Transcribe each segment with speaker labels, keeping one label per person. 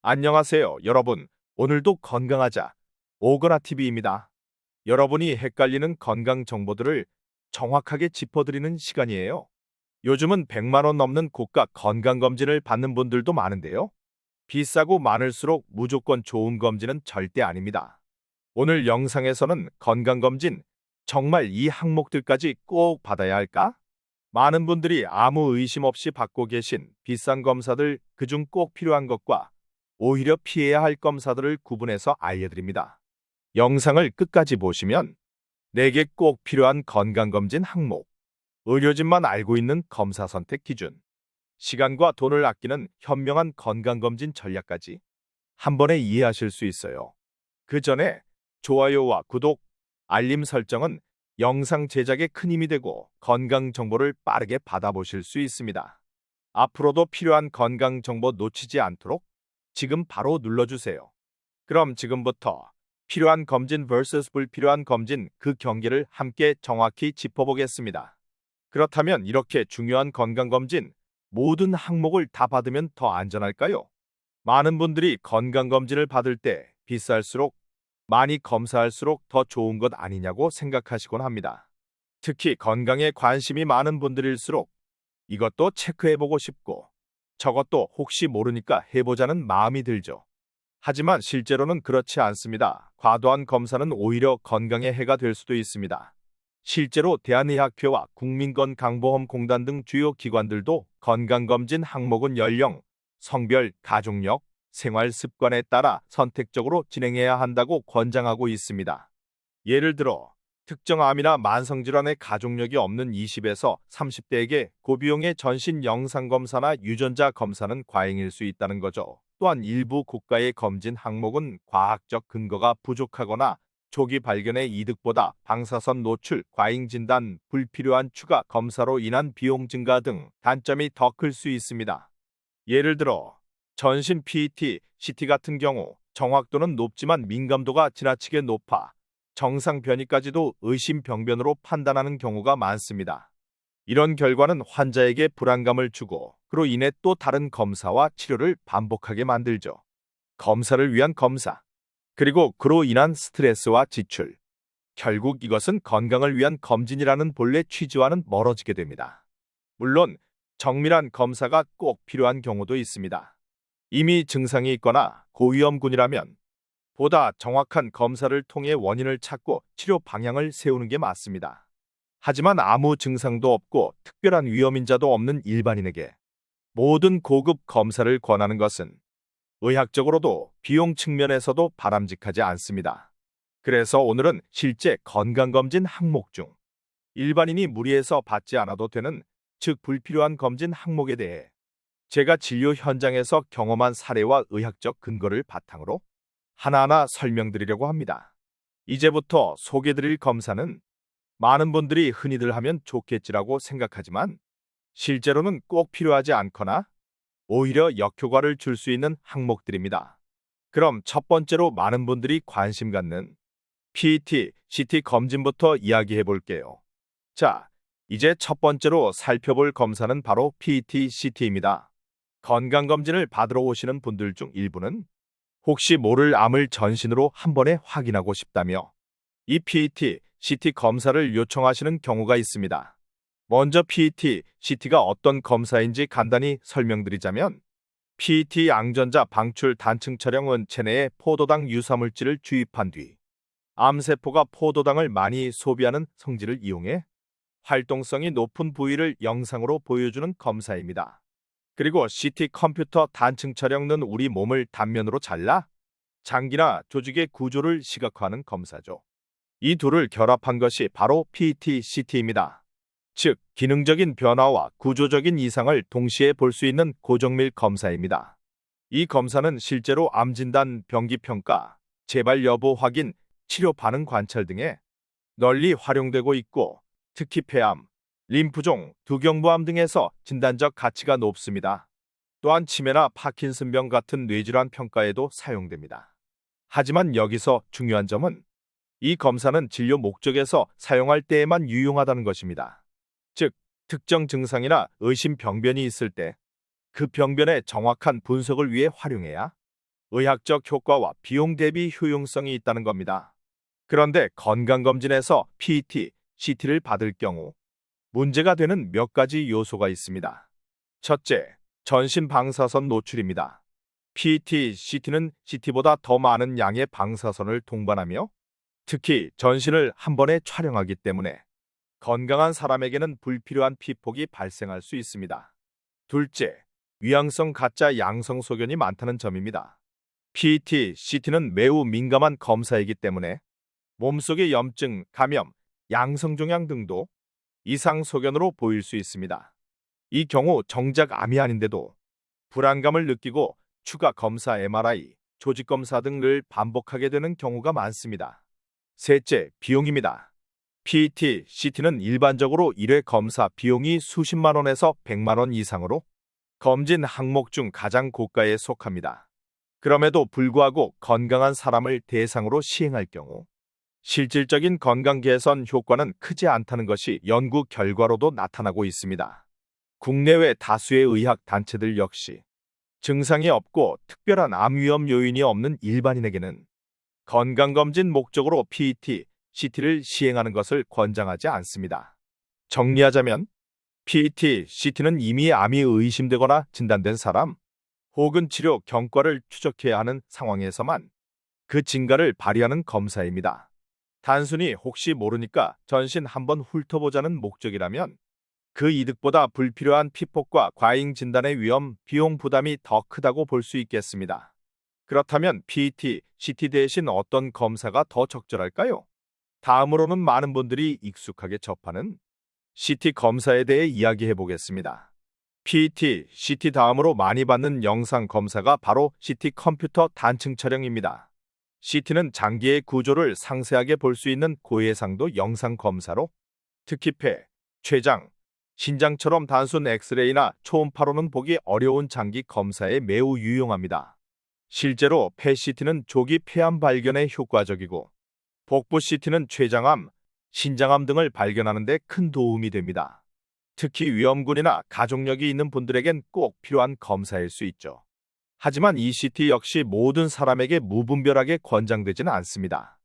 Speaker 1: 안녕하세요, 여러분. 오늘도 건강하자. 오거나 TV입니다. 여러분이 헷갈리는 건강 정보들을 정확하게 짚어드리는 시간이에요. 요즘은 100만 원 넘는 고가 건강 검진을 받는 분들도 많은데요. 비싸고 많을수록 무조건 좋은 검진은 절대 아닙니다. 오늘 영상에서는 건강 검진 정말 이 항목들까지 꼭 받아야 할까? 많은 분들이 아무 의심 없이 받고 계신 비싼 검사들 그중 꼭 필요한 것과 오히려 피해야 할 검사들을 구분해서 알려드립니다. 영상을 끝까지 보시면 내게 꼭 필요한 건강검진 항목, 의료진만 알고 있는 검사 선택 기준, 시간과 돈을 아끼는 현명한 건강검진 전략까지 한 번에 이해하실 수 있어요. 그 전에 좋아요와 구독, 알림 설정은 영상 제작에 큰 힘이 되고 건강 정보를 빠르게 받아보실 수 있습니다. 앞으로도 필요한 건강 정보 놓치지 않도록 지금 바로 눌러주세요. 그럼 지금부터 필요한 검진 vs 불필요한 검진 그 경계를 함께 정확히 짚어보겠습니다. 그렇다면 이렇게 중요한 건강검진 모든 항목을 다 받으면 더 안전할까요? 많은 분들이 건강검진을 받을 때 비쌀수록 많이 검사할수록 더 좋은 것 아니냐고 생각하시곤 합니다. 특히 건강에 관심이 많은 분들일수록 이것도 체크해보고 싶고 저것도 혹시 모르니까 해보자는 마음이 들죠. 하지만 실제로는 그렇지 않습니다. 과도한 검사는 오히려 건강에 해가 될 수도 있습니다. 실제로 대한의학회와 국민건강보험공단 등 주요 기관들도 건강검진 항목은 연령, 성별, 가족력, 생활 습관에 따라 선택적으로 진행해야 한다고 권장하고 있습니다. 예를 들어 특정 암이나 만성질환의 가족력이 없는 20에서 30대에게 고비용의 전신 영상 검사나 유전자 검사는 과잉일 수 있다는 거죠. 또한 일부 국가의 검진 항목은 과학적 근거가 부족하거나 조기 발견의 이득보다 방사선 노출, 과잉 진단, 불필요한 추가 검사로 인한 비용 증가 등 단점이 더 클 수 있습니다. 예를 들어 전신 PET, CT 같은 경우 정확도는 높지만 민감도가 지나치게 높아 정상 변이까지도 의심병변으로 판단하는 경우가 많습니다. 이런 결과는 환자에게 불안감을 주고 그로 인해 또 다른 검사와 치료를 반복하게 만들죠. 검사를 위한 검사, 그리고 그로 인한 스트레스와 지출. 결국 이것은 건강을 위한 검진이라는 본래 취지와는 멀어지게 됩니다. 물론 정밀한 검사가 꼭 필요한 경우도 있습니다. 이미 증상이 있거나 고위험군이라면 보다 정확한 검사를 통해 원인을 찾고 치료 방향을 세우는 게 맞습니다. 하지만 아무 증상도 없고 특별한 위험인자도 없는 일반인에게 모든 고급 검사를 권하는 것은 의학적으로도 비용 측면에서도 바람직하지 않습니다. 그래서 오늘은 실제 건강검진 항목 중 일반인이 무리해서 받지 않아도 되는 즉 불필요한 검진 항목에 대해 제가 진료 현장에서 경험한 사례와 의학적 근거를 바탕으로 하나하나 설명드리려고 합니다. 이제부터 소개드릴 검사는 많은 분들이 흔히들 하면 좋겠지라고 생각하지만 실제로는 꼭 필요하지 않거나 오히려 역효과를 줄 수 있는 항목들입니다. 그럼 첫 번째로 많은 분들이 관심 갖는 PET, CT 검진부터 이야기해 볼게요. 자, 이제 첫 번째로 살펴볼 검사는 바로 PET, CT입니다. 건강검진을 받으러 오시는 분들 중 일부는 혹시 모를 암을 전신으로 한 번에 확인하고 싶다며 이 PET, CT 검사를 요청하시는 경우가 있습니다. 먼저 PET, CT가 어떤 검사인지 간단히 설명드리자면 PET 양전자 방출 단층 촬영은 체내에 포도당 유사물질을 주입한 뒤 암세포가 포도당을 많이 소비하는 성질을 이용해 활동성이 높은 부위를 영상으로 보여주는 검사입니다. 그리고 CT 컴퓨터 단층 촬영은 우리 몸을 단면으로 잘라 장기나 조직의 구조를 시각화하는 검사죠. 이 둘을 결합한 것이 바로 PET, CT입니다. 즉, 기능적인 변화와 구조적인 이상을 동시에 볼 수 있는 고정밀 검사입니다. 이 검사는 실제로 암 진단, 병기 평가, 재발 여부 확인, 치료 반응 관찰 등에 널리 활용되고 있고 특히 폐암, 림프종, 두경부암 등에서 진단적 가치가 높습니다. 또한 치매나 파킨슨병 같은 뇌질환 평가에도 사용됩니다. 하지만 여기서 중요한 점은 이 검사는 진료 목적에서 사용할 때에만 유용하다는 것입니다. 즉, 특정 증상이나 의심 병변이 있을 때 그 병변의 정확한 분석을 위해 활용해야 의학적 효과와 비용 대비 효용성이 있다는 겁니다. 그런데 건강검진에서 PET, CT를 받을 경우 문제가 되는 몇 가지 요소가 있습니다. 첫째, 전신 방사선 노출입니다. PET, CT는 CT보다 더 많은 양의 방사선을 동반하며 특히 전신을 한 번에 촬영하기 때문에 건강한 사람에게는 불필요한 피폭이 발생할 수 있습니다. 둘째, 위양성 가짜 양성 소견이 많다는 점입니다. PET, CT는 매우 민감한 검사이기 때문에 몸속의 염증, 감염, 양성 종양 등도 이상 소견으로 보일 수 있습니다. 이 경우 정작 암이 아닌데도 불안감을 느끼고 추가 검사 MRI, 조직 검사 등을 반복하게 되는 경우가 많습니다. 셋째, 비용입니다. PET, CT는 일반적으로 1회 검사 비용이 수십만 원에서 100만 원 이상으로 검진 항목 중 가장 고가에 속합니다. 그럼에도 불구하고 건강한 사람을 대상으로 시행할 경우 실질적인 건강 개선 효과는 크지 않다는 것이 연구 결과로도 나타나고 있습니다. 국내외 다수의 의학 단체들 역시 증상이 없고 특별한 암 위험 요인이 없는 일반인에게는 건강검진 목적으로 PET, CT를 시행하는 것을 권장하지 않습니다. 정리하자면 PET, CT는 이미 암이 의심되거나 진단된 사람 혹은 치료 경과를 추적해야 하는 상황에서만 그 진가를 발휘하는 검사입니다. 단순히 혹시 모르니까 전신 한번 훑어보자는 목적이라면 그 이득보다 불필요한 피폭과 과잉 진단의 위험, 비용 부담이 더 크다고 볼 수 있겠습니다. 그렇다면 PET, CT 대신 어떤 검사가 더 적절할까요? 다음으로는 많은 분들이 익숙하게 접하는 CT 검사에 대해 이야기해 보겠습니다. PET, CT 다음으로 많이 받는 영상 검사가 바로 CT 컴퓨터 단층 촬영입니다. CT는 장기의 구조를 상세하게 볼 수 있는 고해상도 영상 검사로 특히 폐, 췌장, 신장처럼 단순 엑스레이나 초음파로는 보기 어려운 장기 검사에 매우 유용합니다. 실제로 폐 CT는 조기 폐암 발견에 효과적이고 복부 CT는 췌장암, 신장암 등을 발견하는 데 큰 도움이 됩니다. 특히 위험군이나 가족력이 있는 분들에겐 꼭 필요한 검사일 수 있죠. 하지만 이 CT 역시 모든 사람에게 무분별하게 권장되지는 않습니다.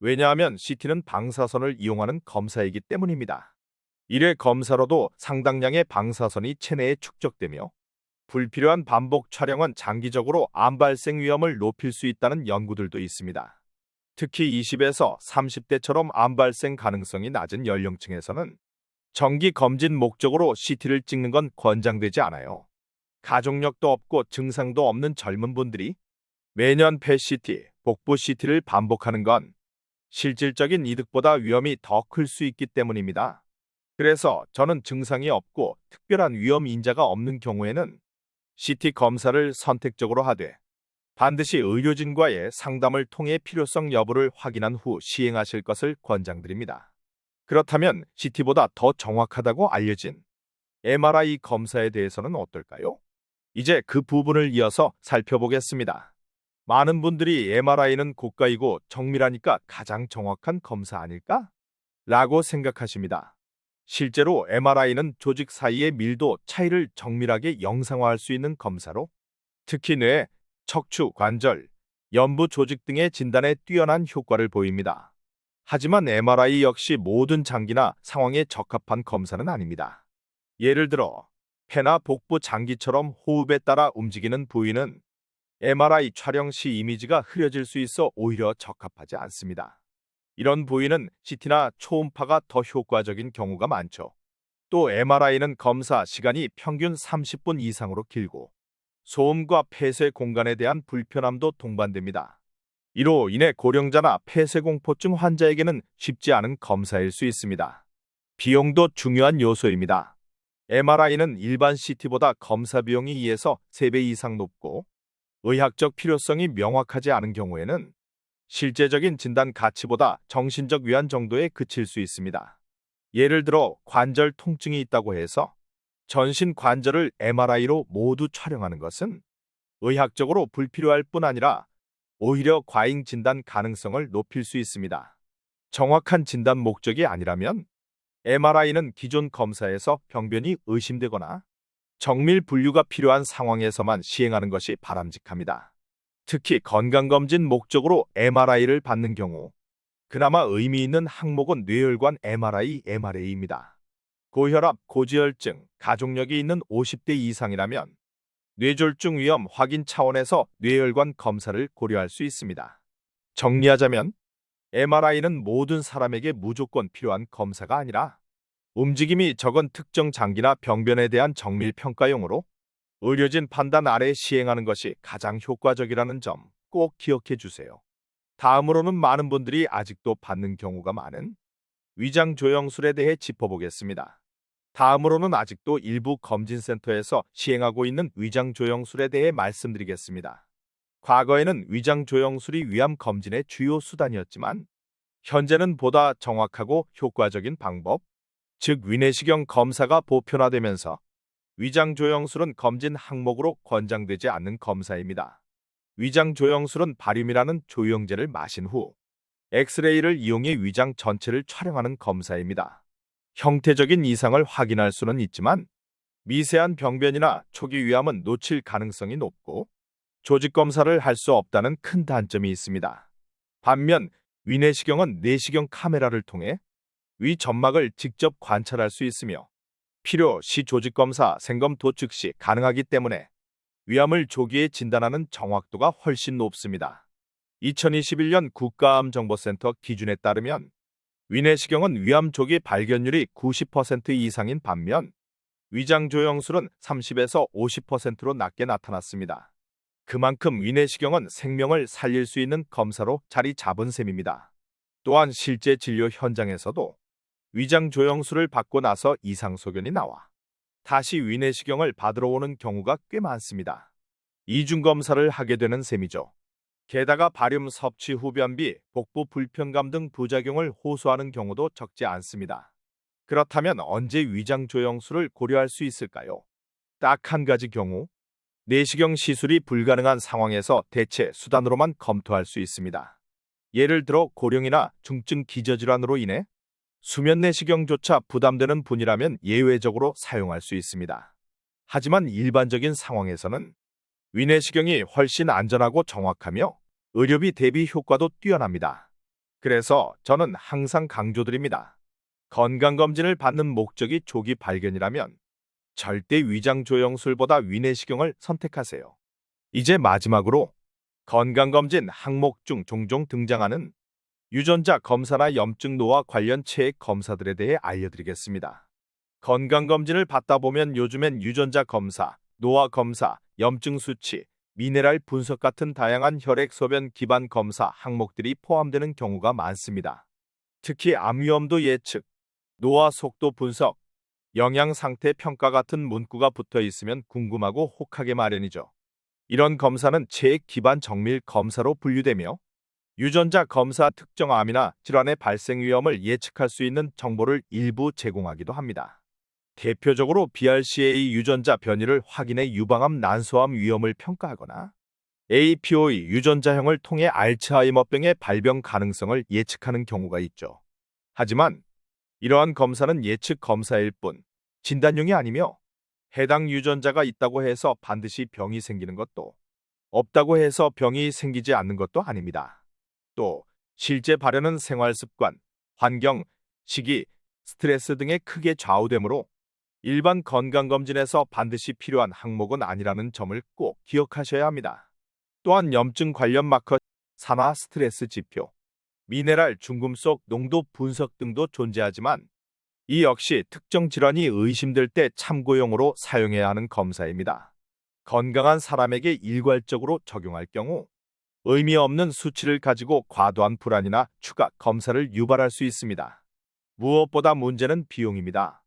Speaker 1: 왜냐하면 CT는 방사선을 이용하는 검사이기 때문입니다. 1회 검사로도 상당량의 방사선이 체내에 축적되며 불필요한 반복 촬영은 장기적으로 암 발생 위험을 높일 수 있다는 연구들도 있습니다. 특히 20에서 30대처럼 암 발생 가능성이 낮은 연령층에서는 정기 검진 목적으로 CT를 찍는 건 권장되지 않아요. 가족력도 없고 증상도 없는 젊은 분들이 매년 폐 CT, 복부 CT를 반복하는 건 실질적인 이득보다 위험이 더 클 수 있기 때문입니다. 그래서 저는 증상이 없고 특별한 위험 인자가 없는 경우에는 CT 검사를 선택적으로 하되 반드시 의료진과의 상담을 통해 필요성 여부를 확인한 후 시행하실 것을 권장드립니다. 그렇다면 CT보다 더 정확하다고 알려진 MRI 검사에 대해서는 어떨까요? 이제 그 부분을 이어서 살펴보겠습니다. 많은 분들이 MRI는 고가이고 정밀하니까 가장 정확한 검사 아닐까? 라고 생각하십니다. 실제로 MRI는 조직 사이의 밀도 차이를 정밀하게 영상화할 수 있는 검사로 특히 뇌, 척추, 관절, 연부 조직 등의 진단에 뛰어난 효과를 보입니다. 하지만 MRI 역시 모든 장기나 상황에 적합한 검사는 아닙니다. 예를 들어 폐나 복부 장기처럼 호흡에 따라 움직이는 부위는 MRI 촬영 시 이미지가 흐려질 수 있어 오히려 적합하지 않습니다. 이런 부위는 CT나 초음파가 더 효과적인 경우가 많죠. 또 MRI는 검사 시간이 평균 30분 이상으로 길고 소음과 폐쇄 공간에 대한 불편함도 동반됩니다. 이로 인해 고령자나 폐쇄공포증 환자에게는 쉽지 않은 검사일 수 있습니다. 비용도 중요한 요소입니다. MRI는 일반 CT보다 검사 비용이 2에서 3배 이상 높고 의학적 필요성이 명확하지 않은 경우에는 실제적인 진단 가치보다 정신적 위안 정도에 그칠 수 있습니다. 예를 들어 관절 통증이 있다고 해서 전신 관절을 MRI로 모두 촬영하는 것은 의학적으로 불필요할 뿐 아니라 오히려 과잉 진단 가능성을 높일 수 있습니다. 정확한 진단 목적이 아니라면 MRI는 기존 검사에서 병변이 의심되거나 정밀 분류가 필요한 상황에서만 시행하는 것이 바람직합니다. 특히 건강검진 목적으로 MRI를 받는 경우 그나마 의미 있는 항목은 뇌혈관 MRI, MRA입니다. 고혈압, 고지혈증, 가족력이 있는 50대 이상이라면 뇌졸중 위험 확인 차원에서 뇌혈관 검사를 고려할 수 있습니다. 정리하자면 MRI는 모든 사람에게 무조건 필요한 검사가 아니라 움직임이 적은 특정 장기나 병변에 대한 정밀 평가용으로 의료진 판단 아래 시행하는 것이 가장 효과적이라는 점 꼭 기억해 주세요. 다음으로는 많은 분들이 아직도 받는 경우가 많은 위장 조영술에 대해 짚어보겠습니다. 다음으로는 아직도 일부 검진센터에서 시행하고 있는 위장 조영술에 대해 말씀드리겠습니다. 과거에는 위장 조영술이 위암 검진의 주요 수단이었지만 현재는 보다 정확하고 효과적인 방법, 즉 위내시경 검사가 보편화되면서 위장 조영술은 검진 항목으로 권장되지 않는 검사입니다. 위장 조영술은 바륨이라는 조영제를 마신 후 엑스레이를 이용해 위장 전체를 촬영하는 검사입니다. 형태적인 이상을 확인할 수는 있지만 미세한 병변이나 초기 위암은 놓칠 가능성이 높고 조직 검사를 할 수 없다는 큰 단점이 있습니다. 반면 위내시경은 내시경 카메라를 통해 위 점막을 직접 관찰할 수 있으며 필요 시 조직 검사, 생검 도축 시 가능하기 때문에 위암을 조기에 진단하는 정확도가 훨씬 높습니다. 2021년 국가암정보센터 기준에 따르면 위내시경은 위암 조기 발견율이 90% 이상인 반면 위장 조영술은 30에서 50%로 낮게 나타났습니다. 그만큼 위내시경은 생명을 살릴 수 있는 검사로 자리 잡은 셈입니다. 또한 실제 진료 현장에서도 위장 조영술을 받고 나서 이상 소견이 나와 다시 위내시경을 받으러 오는 경우가 꽤 많습니다. 이중 검사를 하게 되는 셈이죠. 게다가 바륨 섭취 후 변비, 복부 불편감 등 부작용을 호소하는 경우도 적지 않습니다. 그렇다면 언제 위장 조영술을 고려할 수 있을까요? 딱 한 가지 경우 내시경 시술이 불가능한 상황에서 대체 수단으로만 검토할 수 있습니다. 예를 들어 고령이나 중증 기저질환으로 인해 수면 내시경조차 부담되는 분이라면 예외적으로 사용할 수 있습니다. 하지만 일반적인 상황에서는 위내시경이 훨씬 안전하고 정확하며 의료비 대비 효과도 뛰어납니다. 그래서 저는 항상 강조드립니다. 건강검진을 받는 목적이 조기 발견이라면 절대 위장 조영술보다 위내시경을 선택하세요. 이제 마지막으로 건강검진 항목 중 종종 등장하는 유전자 검사나 염증 노화 관련 체액 검사들에 대해 알려드리겠습니다. 건강검진을 받다 보면 요즘엔 유전자 검사, 노화 검사, 염증 수치, 미네랄 분석 같은 다양한 혈액 소변 기반 검사 항목들이 포함되는 경우가 많습니다. 특히 암 위험도 예측, 노화 속도 분석, 영양 상태 평가 같은 문구가 붙어 있으면 궁금하고 혹하게 마련이죠. 이런 검사는 체액 기반 정밀 검사로 분류되며 유전자 검사 특정 암이나 질환의 발생 위험을 예측할 수 있는 정보를 일부 제공하기도 합니다. 대표적으로 BRCA 유전자 변이를 확인해 유방암 난소암 위험을 평가하거나 APOE 유전자형을 통해 알츠하이머병의 발병 가능성을 예측하는 경우가 있죠. 하지만 이러한 검사는 예측 검사일 뿐 진단용이 아니며 해당 유전자가 있다고 해서 반드시 병이 생기는 것도 없다고 해서 병이 생기지 않는 것도 아닙니다. 또 실제 발현은 생활 습관, 환경, 시기, 스트레스 등에 크게 좌우되므로 일반 건강검진에서 반드시 필요한 항목은 아니라는 점을 꼭 기억하셔야 합니다. 또한 염증 관련 마커, 산화 스트레스 지표, 미네랄 중금속 농도 분석 등도 존재하지만 이 역시 특정 질환이 의심될 때 참고용으로 사용해야 하는 검사입니다. 건강한 사람에게 일괄적으로 적용할 경우 의미 없는 수치를 가지고 과도한 불안이나 추가 검사를 유발할 수 있습니다. 무엇보다 문제는 비용입니다.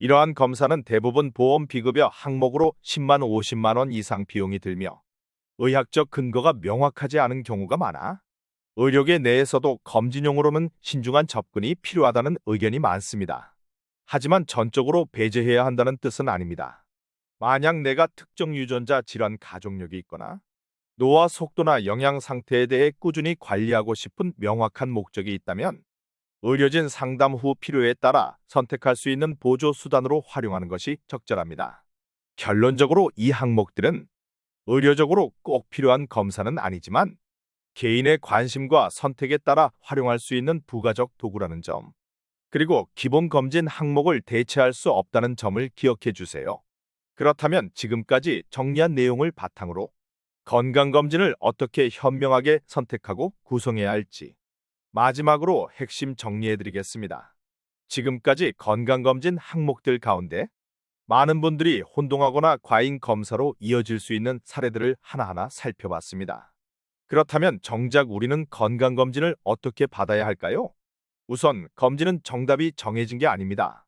Speaker 1: 이러한 검사는 대부분 보험 비급여 항목으로 10만 50만 원 이상 비용이 들며 의학적 근거가 명확하지 않은 경우가 많아 의료계 내에서도 검진용으로는 신중한 접근이 필요하다는 의견이 많습니다. 하지만 전적으로 배제해야 한다는 뜻은 아닙니다. 만약 내가 특정 유전자 질환 가족력이 있거나 노화 속도나 영양 상태에 대해 꾸준히 관리하고 싶은 명확한 목적이 있다면 의료진 상담 후 필요에 따라 선택할 수 있는 보조 수단으로 활용하는 것이 적절합니다. 결론적으로 이 항목들은 의료적으로 꼭 필요한 검사는 아니지만 개인의 관심과 선택에 따라 활용할 수 있는 부가적 도구라는 점. 그리고 기본 검진 항목을 대체할 수 없다는 점을 기억해 주세요. 그렇다면 지금까지 정리한 내용을 바탕으로 건강검진을 어떻게 현명하게 선택하고 구성해야 할지 마지막으로 핵심 정리해 드리겠습니다. 지금까지 건강검진 항목들 가운데 많은 분들이 혼동하거나 과잉 검사로 이어질 수 있는 사례들을 하나하나 살펴봤습니다. 그렇다면 정작 우리는 건강검진을 어떻게 받아야 할까요? 우선 검진은 정답이 정해진 게 아닙니다.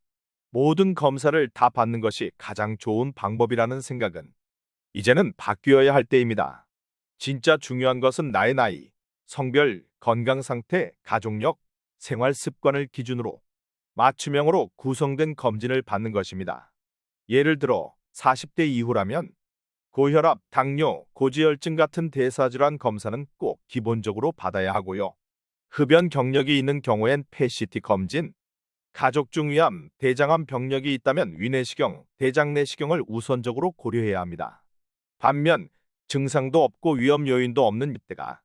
Speaker 1: 모든 검사를 다 받는 것이 가장 좋은 방법이라는 생각은 이제는 바뀌어야 할 때입니다. 진짜 중요한 것은 나의 나이, 성별, 건강 상태, 가족력, 생활 습관을 기준으로 맞춤형으로 구성된 검진을 받는 것입니다. 예를 들어 40대 이후라면 고혈압, 당뇨, 고지혈증 같은 대사질환 검사는 꼭 기본적으로 받아야 하고요. 흡연 경력이 있는 경우엔 PCT 검진, 가족 중 위암, 대장암 병력이 있다면 위내시경, 대장내시경을 우선적으로 고려해야 합니다. 반면 증상도 없고 위험 요인도 없는 이때가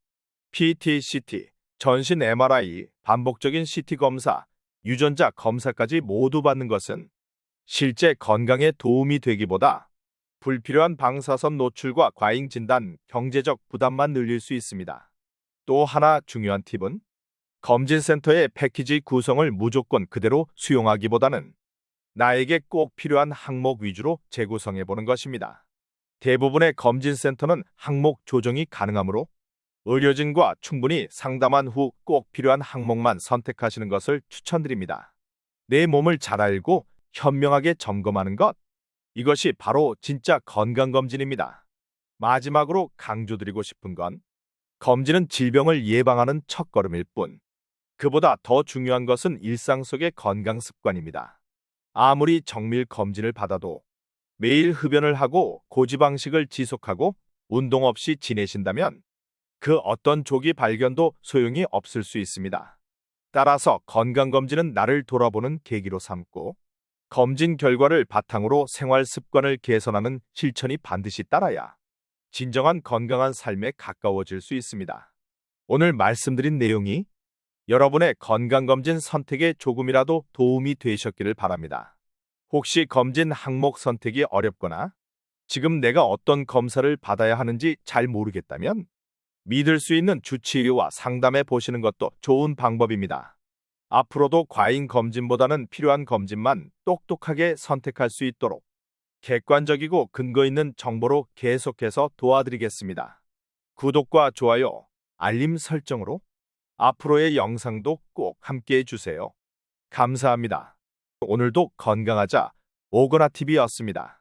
Speaker 1: PT, CT, 전신 MRI, 반복적인 CT 검사, 유전자 검사까지 모두 받는 것은 실제 건강에 도움이 되기보다 불필요한 방사선 노출과 과잉 진단, 경제적 부담만 늘릴 수 있습니다. 또 하나 중요한 팁은 검진센터의 패키지 구성을 무조건 그대로 수용하기보다는 나에게 꼭 필요한 항목 위주로 재구성해 보는 것입니다. 대부분의 검진센터는 항목 조정이 가능하므로 의료진과 충분히 상담한 후 꼭 필요한 항목만 선택하시는 것을 추천드립니다. 내 몸을 잘 알고 현명하게 점검하는 것. 이것이 바로 진짜 건강검진입니다. 마지막으로 강조드리고 싶은 건 검진은 질병을 예방하는 첫걸음일 뿐. 그보다 더 중요한 것은 일상 속의 건강 습관입니다. 아무리 정밀 검진을 받아도 매일 흡연을 하고 고지방식을 지속하고 운동 없이 지내신다면 그 어떤 조기 발견도 소용이 없을 수 있습니다. 따라서 건강검진은 나를 돌아보는 계기로 삼고 검진 결과를 바탕으로 생활 습관을 개선하는 실천이 반드시 따라야 진정한 건강한 삶에 가까워질 수 있습니다. 오늘 말씀드린 내용이 여러분의 건강검진 선택에 조금이라도 도움이 되셨기를 바랍니다. 혹시 검진 항목 선택이 어렵거나 지금 내가 어떤 검사를 받아야 하는지 잘 모르겠다면 믿을 수 있는 주치의와 상담해 보시는 것도 좋은 방법입니다. 앞으로도 과잉 검진보다는 필요한 검진만 똑똑하게 선택할 수 있도록 객관적이고 근거 있는 정보로 계속해서 도와드리겠습니다. 구독과 좋아요, 알림 설정으로 앞으로의 영상도 꼭 함께 해 주세요. 감사합니다. 오늘도 건강하자 오거나TV였습니다.